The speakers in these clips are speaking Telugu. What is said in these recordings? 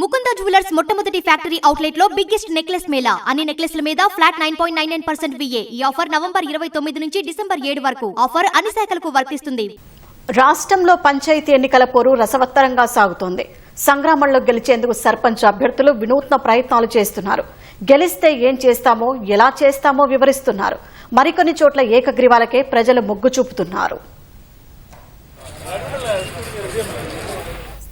ముకుంద జ్యువెలర్స్ మొట్టమొదటి ఫ్యాక్టరీ అవుట్లెట్లో బిగ్గెస్ట్ నెక్లెస్ మేళా. అన్ని నెక్లెస్ల మీద flat nine point nine nine percent V. A offer November ఇరవై తొమ్మిది నుంచి డిసెంబర్ ఏడు వరకు. ఆఫర్ అన్ని శాఖలకు వర్తిస్తుంది. రాష్ట్రంలో పంచాయతీ ఎన్నికల పోరు రసవత్తరంగా సాగుతోంది. సంగ్రామంలో గెలిచేందుకు సర్పంచ్ అభ్యర్థులు వినూత్న ప్రయత్నాలు చేస్తున్నారు. గెలిస్తే ఏం చేస్తామో ఎలా చేస్తామో వివరిస్తున్నారు. మరికొన్ని చోట్ల ఏకగ్రీవాలకే ప్రజలు మొగ్గు చూపుతున్నారు.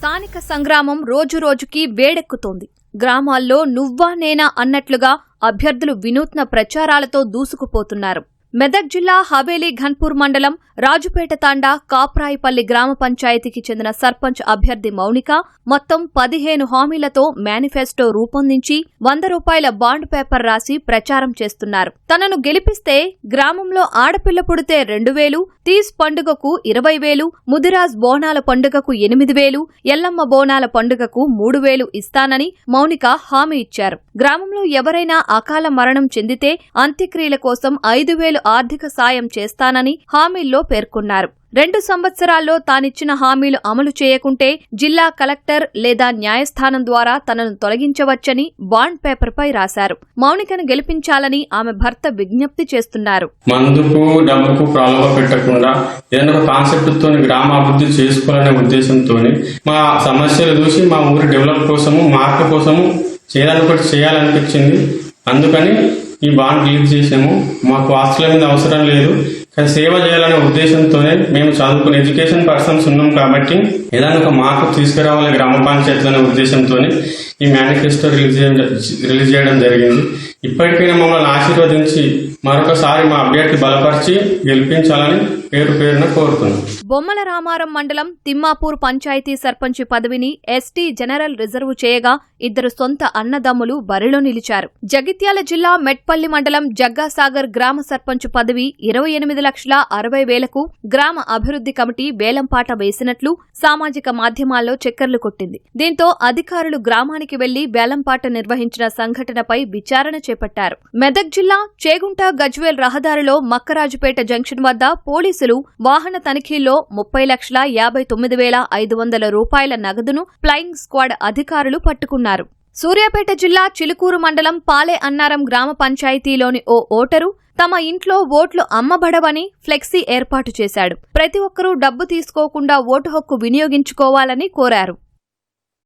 స్థానిక సంగ్రామం రోజు రోజుకి వేడెక్కుతోంది. గ్రామాల్లో నువ్వా నేనా అన్నట్లుగా అభ్యర్థులు వినూత్న ప్రచారాలతో దూసుకుపోతున్నారు. మెదక్ జిల్లా హవేలీ ఘన్పూర్ మండలం రాజుపేట తాండా కాప్రాయిపల్లి గ్రామ పంచాయతీకి చెందిన సర్పంచ్ అభ్యర్థి మౌనిక మొత్తం పదిహేను హామీలతో మేనిఫెస్టో రూపొందించి వంద రూపాయల బాండ్ పేపర్ రాసి ప్రచారం చేస్తున్నారు. తనను గెలిపిస్తే గ్రామంలో ఆడపిల్ల పుడితే రెండు వేలు తీస్ పండుగకు ఇరవై వేలు ముదిరాజ్ బోనాల పండుగకు ఎనిమిది వేలు ఎల్లమ్మ బోనాల పండుగకు మూడు వేలు ఇస్తానని మౌనిక హామీ ఇచ్చారు. గ్రామంలో ఎవరైనా అకాల మరణం చెందితే అంత్యక్రియల కోసం ఐదు వేలు రూపాయలు ఆర్థిక సాయం చేస్తానని హామీల్లో పేర్కొన్నారు. రెండు సంవత్సరాల్లో తానిచ్చిన హామీలు అమలు చేయకుంటే జిల్లా కలెక్టర్ లేదా న్యాయస్థానం ద్వారా తనను తొలగించవచ్చని బాండ్ పేపర్పై రాశారు. మౌనికను గెలిపించాలని ఆమె భర్త విజ్ఞప్తి చేస్తున్నారు. మందుకు డబ్బుకు ప్రాలోభ పెట్టకుండా ఏదైనా ఒక కాన్సెప్ట్ తోని గ్రామాభివృద్ధి చేసుకోవాలనే ఉద్దేశంతో మా సమస్యలు చూసి మా ఊరి డెవలప్ కోసము మార్పు కోసము చేయాలని చేయాలనిపించింది. అందుకని ఈ బాండ్ రిలీజ్ చేసాము మాకు ఆస్తుల మీద అవసరం లేదు. కానీ సేవ చేయాలనే ఉద్దేశంతోనే మేము చదువుకుని ఎడ్యుకేషన్ పర్సన్స్ ఉన్నాం కాబట్టి ఏదైనా ఒక మార్పు తీసుకురావాలి గ్రామ పంచాయతీ అనే ఉద్దేశంతోనే ఈ మేనిఫెస్టో రిలీజ్ చేయడం రిలీజ్ చేయడం జరిగింది. ఇప్పటికైనా మమ్మల్ని ఆశీర్వదించి మరొకసారి మా అభ్యర్థి బలపరిచి గెలిపించాలని పేరు పేరున కోరుతున్నాం బొమ్మల రామారం మండలం తిమ్మాపూర్ పంచాయతీ సర్పంచ్ పదవిని ఎస్టీ జనరల్ రిజర్వ్ చేయగా ఇద్దరు సొంత అన్నదమ్ములు బరిలో నిలిచారు. జగిత్యాల జిల్లా మెట్పల్లి మండలం జగ్గాసాగర్ గ్రామ సర్పంచ్ పదవి ఇరవై ఎనిమిది లక్షల అరవై వేలకు గ్రామ అభివృద్ధి కమిటీ వేలంపాట వేసినట్లు సామాజిక మాధ్యమాల్లో చక్కర్లు కొట్టింది. దీంతో అధికారులు గ్రామానికి వెళ్ళి వేలంపాట నిర్వహించిన సంఘటనపై విచారణ చేపట్టారు. మెదక్ జిల్లా చేగుంట గజ్వేల్ రహదారిలో మక్కరాజుపేట జంక్షన్ వద్ద పోలీసులు వాహన తనిఖీల్లో ముప్పై లక్షల యాభై తొమ్మిది వేల ఐదు వందల రూపాయల నగదును ఫ్లయింగ్ స్క్వాడ్ అధికారులు పట్టుకున్నారు. సూర్యాపేట జిల్లా చిలుకూరు మండలం పాలే అన్నారం గ్రామ పంచాయతీలోని ఓ ఓటరు తమ ఇంట్లో ఓట్లు అమ్మబడవని ఫ్లెక్సీ ఏర్పాటు చేశాడు. ప్రతి ఒక్కరూ డబ్బు తీసుకోకుండా ఓటు హక్కు వినియోగించుకోవాలని కోరారు.